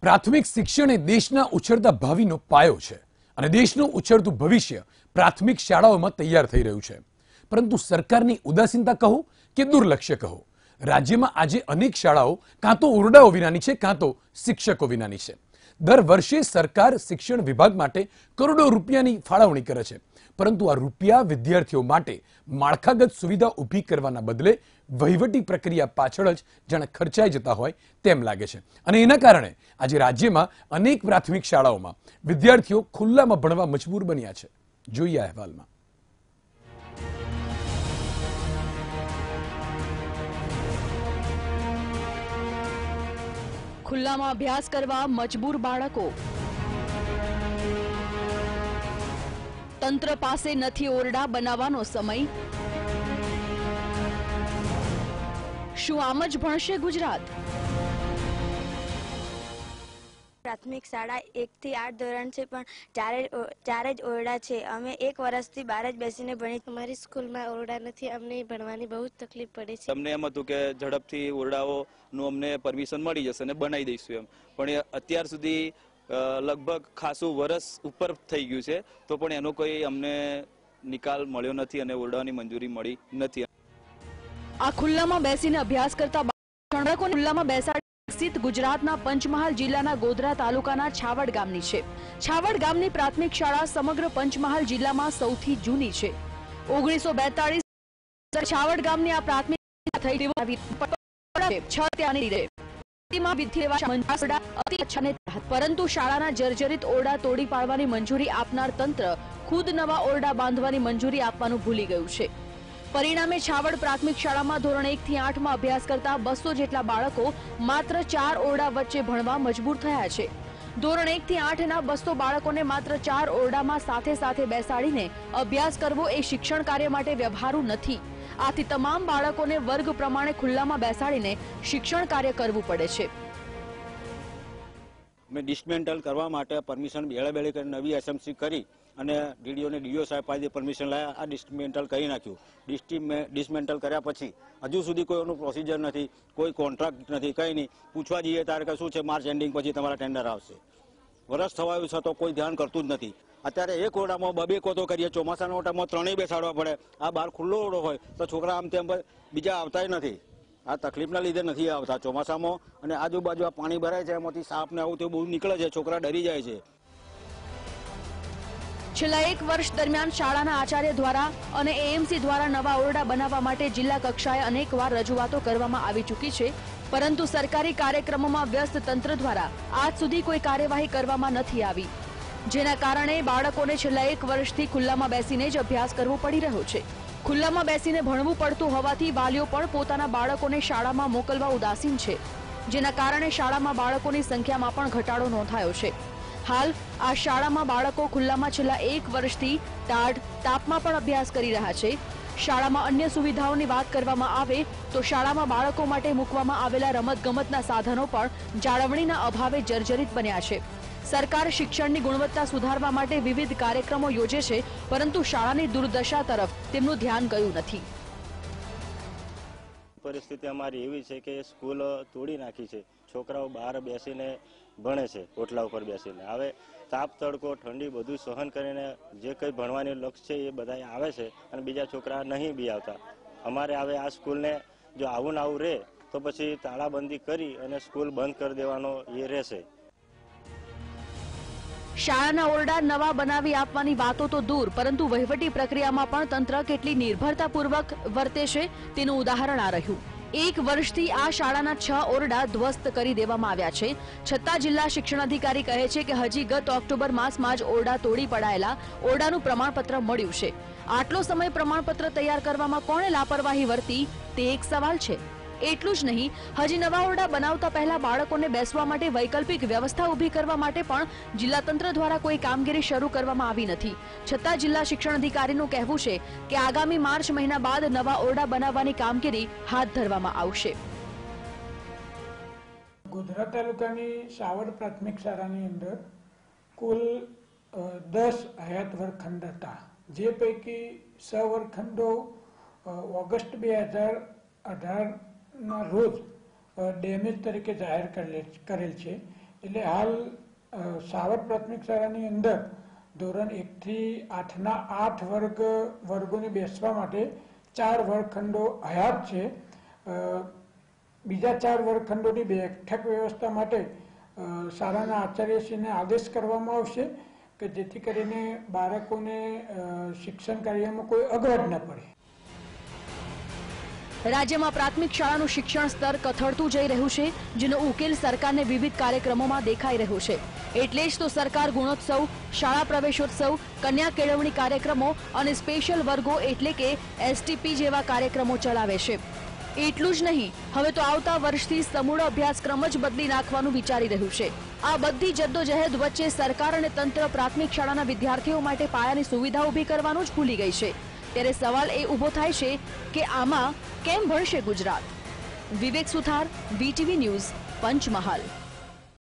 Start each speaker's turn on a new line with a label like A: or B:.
A: પ્રાથમિક શિક્ષણ એ દેશના ઉછળતા ભાવિનો પાયો છે અને દેશનું ઉછળતું ભવિષ્ય પ્રાથમિક શાળાઓમાં તૈયાર થઈ રહ્યું છે. પરંતુ સરકારની ઉદાસીનતા કહો કે દુર્લક્ષ્ય કહો? રાજ્યમાં આજે અનેક શાળાઓ કાં તો ઓરડાઓ વિનાની છે, કાં તો શિક્ષકો વિનાની છે. દર વર્ષે સરકાર શિક્ષણ વિભાગ માટે કરોડો રૂપિયાની ફાળવણી કરે છે. પરંતુ આ રૂપિયા વિદ્યાર્થીઓ માટે માળખાગત સુવિધા ઊભી કરવાના બદલે વહીવટી પ્રક્રિયા પાછળ જ જાણે ખર્ચાઈ જતા હોય તેમ લાગે છે. અને એના કારણે આજે રાજ્યમાં અનેક પ્રાથમિક શાળાઓમાં વિદ્યાર્થીઓ ખુલ્લામાં ભણવા મજબૂર બન્યા છે. જોઈએ અહેવાલમાં.
B: ખુલ્લામાં અભ્યાસ કરવા મજબૂર બાળકો. તંત્ર પાસે નથી ઓરડા બનાવવાનો સમય. શું આમ જ ભણશે ગુજરાત?
C: પ્રાથમિક શાળા એકથી આઠ ધોરણ છે પણ ચારે ચારે જ ઓરડા છે. અમે એક વર્ષથી બહાર જ બેસીને ભણી
D: અમારી સ્કૂલમાં ઓરડા નથી અમને ભણવાની બહુ જ તકલીફ પડે છે.
E: અમને એમ હતું કે ઝડપથી ઓરડાઓનું અમને પરમિશન મળી જશે અને બનાવી દઈશું એમ. પણ અત્યાર સુધી લગભગ ખાસું વરસ ઉપર થઈ ગયું છે તો પણ એનો કોઈ અમને નિકાલ મળ્યો નથી અને ઓરડાની મંજૂરી મળી નથી.
B: આ ખુલ્લામાં બેસીને અભ્યાસ કરતા બાળકોને ખુલ્લામાં બેસાડી વિકસિત ગુજરાતના પંચમહાલ જિલ્લાના ગોધરા તાલુકાના છાવડ ગામની છે. છાવડ ગામની પ્રાથમિક શાળા સમગ્ર પંચમહાલ જિલ્લામાં સૌથી જૂની છે. ઓગણીસો બેતાળીસ છાવડ ગામની આ પ્રાથમિક. પરંતુ શાળાના જર્જરિત ઓરડા તોડી પાડવાની મંજૂરી આપનાર તંત્ર ખુદ નવા ઓરડા બાંધવાની મંજૂરી આપવાનું ભૂલી ગયું છે. પરિણામે છાવડ પ્રાથમિક શાળામાં ધોરણ એક થી આઠમાં અભ્યાસ કરતા બસો જેટલા બાળકો માત્ર ચાર ઓરડા વચ્ચે ભણવા મજબૂર થયા છે. ધોરણ એક થી આઠના બસો બાળકોને માત્ર ચાર ઓરડામાં સાથે સાથે બેસાડીને અભ્યાસ કરવો એ શિક્ષણ કાર્ય માટે વ્યવહારુ નથી. આથી તમામ બાળકોને વર્ગ પ્રમાણે ખુલ્લામાં બેસાડીને શિક્ષણ કાર્ય કરવું પડે છે.
F: મેં ડિસમેન્ટલ કરવા માટે પરમિશન બેળે બેળે કરી નવી એસએમસી કરી. અને ડીડીઓને ડીઓ સાહેબ પાસે પરમિશન લાયા. આ ડિસમેન્ટલ કરી નાખ્યું. ડિસમેન્ટલ કર્યા પછી હજુ સુધી કોઈ એનું પ્રોસિજર નથી, કોઈ કોન્ટ્રાક્ટ નથી, કંઈ નહીં. પૂછવા જઈએ ત્યારે કે શું છે માર્ચ એન્ડિંગ પછી તમારા ટેન્ડર આવશે. વરસ થવાયું છે તો કોઈ ધ્યાન કરતું જ નથી. અત્યારે એક ઓરડામાં બબે કોતો કરીએ, ચોમાસાના ઓરડામાં ત્રણેય બેસાડવા પડે. આ બહાર ખુલ્લો ઓરડો હોય તો છોકરા આમ તેમ બીજા આવતાય નથી. આ તકલીફના લીધે નથી આવતા ચોમાસામાં. અને આજુબાજુ આ પાણી ભરાય છે, એમાંથી સાપ ને આવું તે બહુ નીકળે છે, છોકરા ડરી જાય છે.
B: છેલ્લા એક વર્ષ દરમિયાન શાળાના આચાર્ય દ્વારા અને એએમસી દ્વારા નવા ઓરડા બનાવવા માટે જિલ્લા કક્ષાએ અનેકવાર રજૂઆતો કરવામાં આવી ચૂકી છે. પરંતુ સરકારી કાર્યક્રમોમાં વ્યસ્ત તંત્ર દ્વારા આજ સુધી કોઈ કાર્યવાહી કરવામાં નથી આવી. જેના કારણે બાળકોને છેલ્લા એક વર્ષથી ખુલ્લામાં બેસીને જ અભ્યાસ કરવો પડી રહ્યો છે. ખુલ્લામાં બેસીને ભણવું પડતું હોવાથી વાલીઓ પણ પોતાના બાળકોને શાળામાં મોકલવા ઉદાસીન છે. જેના કારણે શાળામાં બાળકોની સંખ્યામાં પણ ઘટાડો નોંધાયો છે. હાલ આ શાળામાં બાળકો ખુલ્લામાં છેલ્લા એક વર્ષથી ટાઢ તાપમાં પણ અભ્યાસ કરી રહ્યા છે. શાળામાં અન્ય સુવિધાઓની વાત કરવામાં આવે તો શાળામાં બાળકો માટે મૂકવામાં આવેલા રમતગમતના સાધનો પણ જાળવણીના અભાવે જર્જરિત બન્યા છે. સરકાર શિક્ષણની ગુણવત્તા સુધારવા માટે વિવિધ કાર્યક્રમો યોજે છે, પરંતુ શાળાની દુર્દશા તરફ તેમનું ધ્યાન ગયું નથી.
G: પરિસ્થિતિ અમારી એવી છે કે સ્કૂલ તોડી નાખી છે. છોકરાઓ બહાર બેસીને ભણે છે ઓટલા ઉપર બેસીને. હવે તાપ, તડકો, ઠંડી બધું સહન કરીને જે કંઈ ભણવાની લક્ષ્ય છે એ બધા આવે છે અને બીજા છોકરા નહીં બી આવતા. અમારે હવે આ સ્કૂલને જો આવું ને આવું રહે તો પછી તાળાબંધી કરી અને સ્કૂલ બંધ કરી દેવાનો એ રહેશે.
B: શાળાના ઓરડા નવા બનાવી આપવાની વાતો તો દૂર, પરંતુ વહીવટી પ્રક્રિયામાં પણ તંત્ર કેટલી નિર્ભરતાપૂર્વક વર્તે છે તેનું ઉદાહરણ આ રહ્યું. એક વર્ષથી આ શાળાના છ ઓરડા ધ્વસ્ત કરી દેવામાં આવ્યા છે. છતાં જિલ્લા શિક્ષણાધિકારી કહે છે કે હજી ગત ઓક્ટોબર માસમાં જ ઓરડા તોડી પડાયેલા ઓરડાનું પ્રમાણપત્ર મળ્યું છે. આટલો સમય પ્રમાણપત્ર તૈયાર કરવામાં કોણે લાપરવાહી વર્તી તે એક સવાલ છે. એટલું જ નહીં, હજી નવા ઓરડા બનાવતા પહેલા બાળકોને બેસવા માટે વૈકલ્પિક વ્યવસ્થા ઊભી કરવા માટે પણ જિલ્લા તંત્ર દ્વારા કોઈ કામગીરી શરૂ કરવામાં આવી નથી. છતાં જિલ્લા શિક્ષણ અધિકારીનું કહેવું છે કે આગામી માર્ચ મહિના બાદ નવા ઓરડા બનાવવાની કામગીરી હાથ ધરવામાં આવશે.
H: ગોધરા તાલુકાની સાવડ પ્રાથમિક શાળાની અંદર કુલ દસ હયાત વર્ગખંડ હતા. જે પૈકી સ વર્ગખંડો ઓગસ્ટ બે હજાર અઢારના રોજ ડેમેજ તરીકે જાહેર કરેલ છે. એટલે હાલ સાવર પ્રાથમિક શાળાની અંદર ધોરણ એકથી આઠના આઠ વર્ગ, વર્ગોને બેસવા માટે ચાર વર્ગખંડો હયાત છે. બીજા ચાર વર્ગખંડોની બેઠક વ્યવસ્થા માટે શાળાના આચાર્યશ્રીને આદેશ કરવામાં આવશે કે જેથી કરીને બાળકોને શિક્ષણ કાર્યમાં કોઈ અગવડ ન પડે.
B: રાજ્યમાં પ્રાથમિક શાળાનું શિક્ષણ સ્તર કથળતું જઈ રહ્યું છે, જેનો ઉકેલ સરકારને વિવિધ કાર્યક્રમોમાં દેખાઈ રહ્યો છે. એટલે જ તો સરકાર ગુણોત્સવ, શાળા પ્રવેશોત્સવ, કન્યા કેળવણી કાર્યક્રમો અને સ્પેશિયલ વર્ગો એટલે કે એસટીપી જેવા કાર્યક્રમો ચલાવે છે. એટલું જ નહીં, હવે તો આવતા વર્ષથી સમૂળ અભ્યાસક્રમ જ બદલી નાખવાનું વિચારી રહ્યું છે. આ બધી જદ્દોજહેદ વચ્ચે સરકાર અને તંત્ર પ્રાથમિક શાળાના વિદ્યાર્થીઓ માટે પાયાની સુવિધા ઊભી કરવાનું જ ભૂલી ગઈ છે. ત્યારે સવાલ એ ઊભો થાય છે કે આમાં કેમ ભણશે Gujarat? Vivek Suthar, VTV news, Panchmahal.